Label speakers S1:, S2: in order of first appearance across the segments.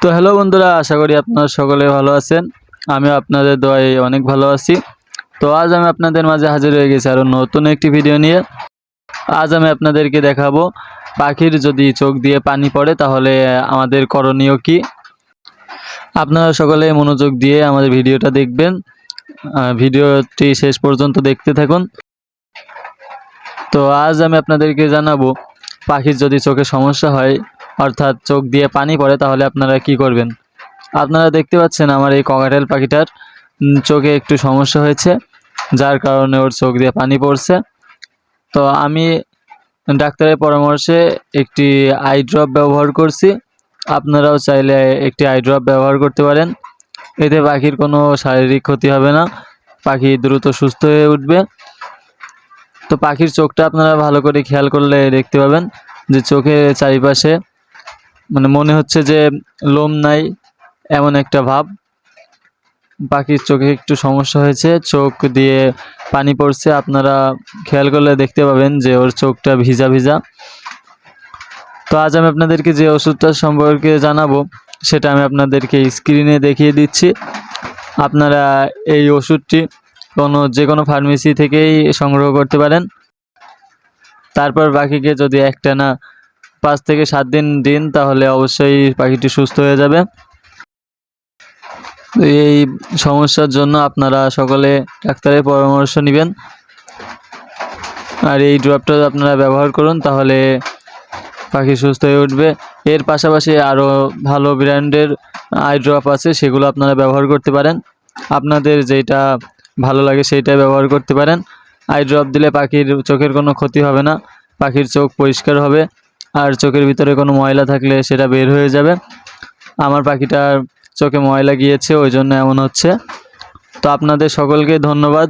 S1: তো হ্যালো বন্ধুরা, আশা করি আপনারা সকলে ভালো আছেন। আমি আপনাদের দোয়ায় অনেক ভালো আছি। তো আজ আমি আপনাদের মাঝে হাজির হয়ে গেছি আরও নতুন একটি ভিডিও নিয়ে। আজ আমি আপনাদেরকে দেখাবো, পাখির যদি চোখ দিয়ে পানি পড়ে, তাহলে আমাদের করণীয় কি? আপনারা সকলে মনোযোগ দিয়ে আমাদের ভিডিওটা দেখবেন। ভিডিওটি শেষ পর্যন্ত দেখতে থাকুন। তো আজ আমি আপনাদেরকে জানাব, পাখির যদি চোখে সমস্যা হয় অর্থাৎ চোখ দিয়ে পানি পড়ে, তাহলে আপনারা কি করবেন? আপনারা দেখতে পাচ্ছেন আমার এই ককাটেল পাখিটার চোখে একটু সমস্যা হয়েছে, যার কারণে ওর চোখ দিয়ে পানি পড়ছে। তো আমি ডাক্তারের পরামর্শে একটি আই ড্রপ ব্যবহার করছি। আপনারাও চাইলে একটি আই ড্রপ ব্যবহার করতে পারেন। এতে পাখির কোনো শারীরিক ক্ষতি হবে না, পাখি দ্রুত সুস্থ হয়ে উঠবে। তো পাখির চোখটা আপনারা ভালো করে খেয়াল করলে দেখতে পাবেন যে চোখের চারিপাশে মানে মনে হচ্ছে যে লোম নাই, এমন একটা ভাব। পাখির চোখে একটু সমস্যা হয়েছে, চোখ দিয়ে পানি পড়ছে। আপনারা খেয়াল করলে দেখতে পাবেন যে ওর চোখটা ভিজা ভিজা। তো আজ আমি আপনাদেরকে যে ওষুধটা সম্পর্কে জানাব, সেটা আমি আপনাদেরকে স্ক্রিনে দেখিয়ে দিচ্ছি। আপনারা এই ওষুধটি কোনো, যে কোনো ফার্মেসি থেকেই সংগ্রহ করতে পারেন। তারপর বাকিকে যদি একটানা পাঁচ থেকে সাত দিন দিন, তাহলে অবশ্যই পাখিটি সুস্থ হয়ে যাবে। এই সমস্যার জন্য আপনারা সকলে ডাক্তারের পরামর্শ নেবেন। আর এই ড্রপটা আপনারা ব্যবহার করুন, তাহলে পাখি সুস্থ হয়ে উঠবে। এর পাশাপাশি আরও ভালো ব্র্যান্ডের আই ড্রপ আছে, সেগুলো আপনারা ব্যবহার করতে পারেন। আপনাদের যেটা ভালো লাগে সেইটাই ব্যবহার করতে পারেন। আই ড্রপ দিলে পাখির চোখের কোনো ক্ষতি হবে না, পাখির চোখ পরিষ্কার হবে। আর চোখের ভিতরে কোনো ময়লা থাকলে সেটা বের হয়ে যাবে। আমার পাখিটার চোখে ময়লা গিয়েছে, ওই জন্য এমন হচ্ছে। তো আপনাদের সকলকে ধন্যবাদ।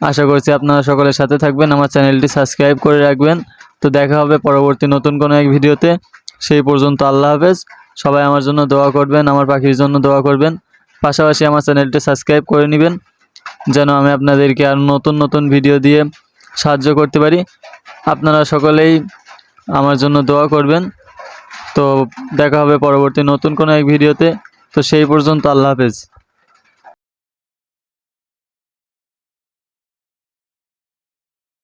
S1: আশা করছি আপনারা সকলের সাথে থাকবেন, আমার চ্যানেলটি সাবস্ক্রাইব করে রাখবেন। তো দেখা হবে পরবর্তী নতুন কোনো এক ভিডিওতে। সেই পর্যন্ত আল্লাহ হাফেজ। সবাই আমার জন্য দোয়া করবেন, আমার পাখির জন্য দোয়া করবেন। পাশাপাশি আমার চ্যানেলটি সাবস্ক্রাইব করে নেবেন, যেন আমি আপনাদেরকে আর নতুন নতুন ভিডিও দিয়ে সাহায্য করতে পারি। আপনারা সকলেই আমার জন্য দোয়া করবেন। তো দেখা হবে পরবর্তী নতুন কোনো এক ভিডিওতে। তো সেই পর্যন্ত আল্লাহ হাফেজ।